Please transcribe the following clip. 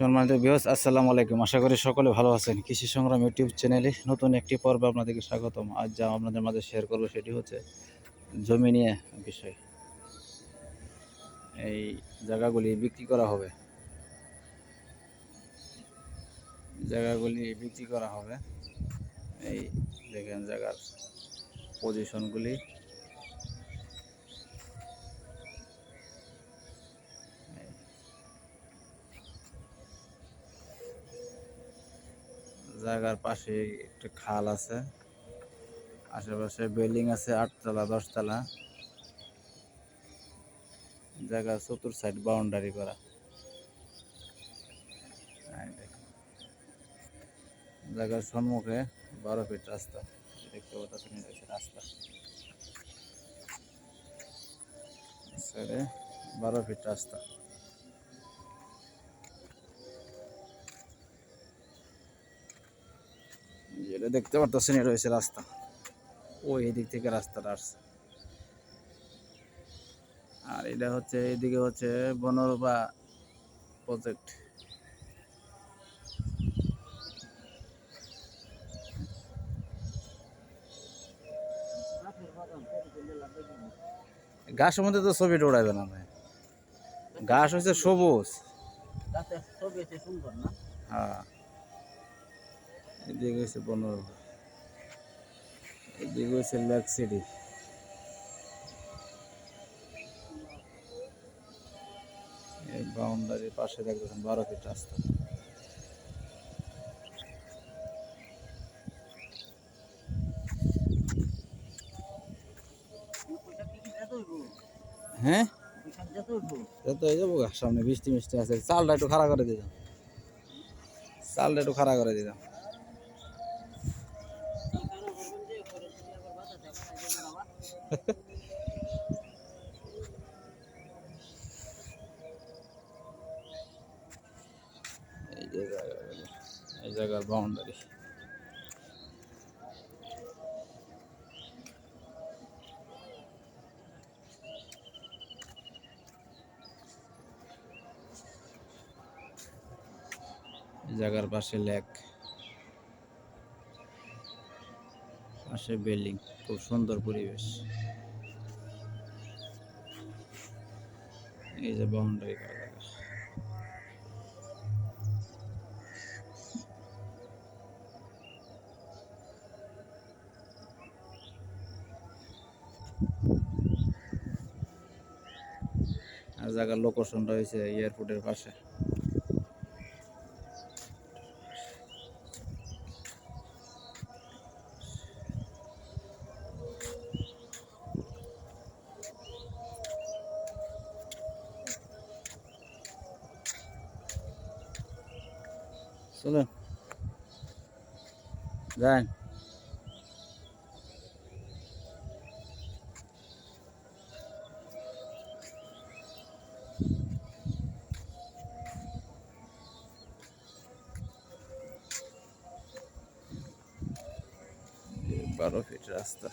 সম্মানিত বিহস আসসালামু আলাইকুম। আশা করি সকলে ভালো আছেন। কৃষি সংগ্রাম ইউটিউব চ্যানেলে নতুন একটি পর্বে আপনাদেরকে স্বাগতম। আজ যা আপনাদের মাঝে শেয়ার করব সেটি হচ্ছে জমি নিয়ে বিষয়। এই জায়গাগুলি বিক্রি করা হবে। জায়গাগুলি বিক্রি করা হবে। এই দেখেন জায়গার পজিশনগুলি জায়গার পাশে একটা খাল আছে। আশেপাশে বিল্ডিং আছে, আটতলা, দশতলা। জায়গা চতুর সাইড বাউন্ডারি করা। জায়গার সম্মুখে বারো ফিট রাস্তা। দেখতে পাচ্ছেন রাস্তা। বারো ফিট রাস্তা। যেটা দেখতে পারতেছেন এটা হচ্ছে রাস্তা। ওই দিক থেকে রাস্তাটা আসছে। আর এটা হচ্ছে এইদিকে হচ্ছে বনরূপা প্রজেক্ট ঘাসের মধ্যে তো ছবি উড়াইবে না ভাই। ঘাস হচ্ছে সবুজ। সুন্দর না? হ্যাঁ। এদিকে হচ্ছে বনরূপা এদিকে হচ্ছে লেক সিটি। বাউন্ডারির পাশে দেখতেছেন বারো ফিট রাস্তা। হ্যাঁ? সামনে বৃষ্টি মিষ্টি আছে। চালটা একটু খাড়া করে দিতাম চালটা একটু খাড়া করে দিতাম এই যে জায়গাগুলো, এই জায়গার বাউন্ডারি জায়গার পাশে লেক। পাশে বিল্ডিং খুব সুন্দর পরিবেশ। এই যে বাউন্ডারি করা আর জায়গার লোকেশনটা হয়েছে এয়ারপোর্টের পাশে। চলেন যান বারো ফিট রাস্তা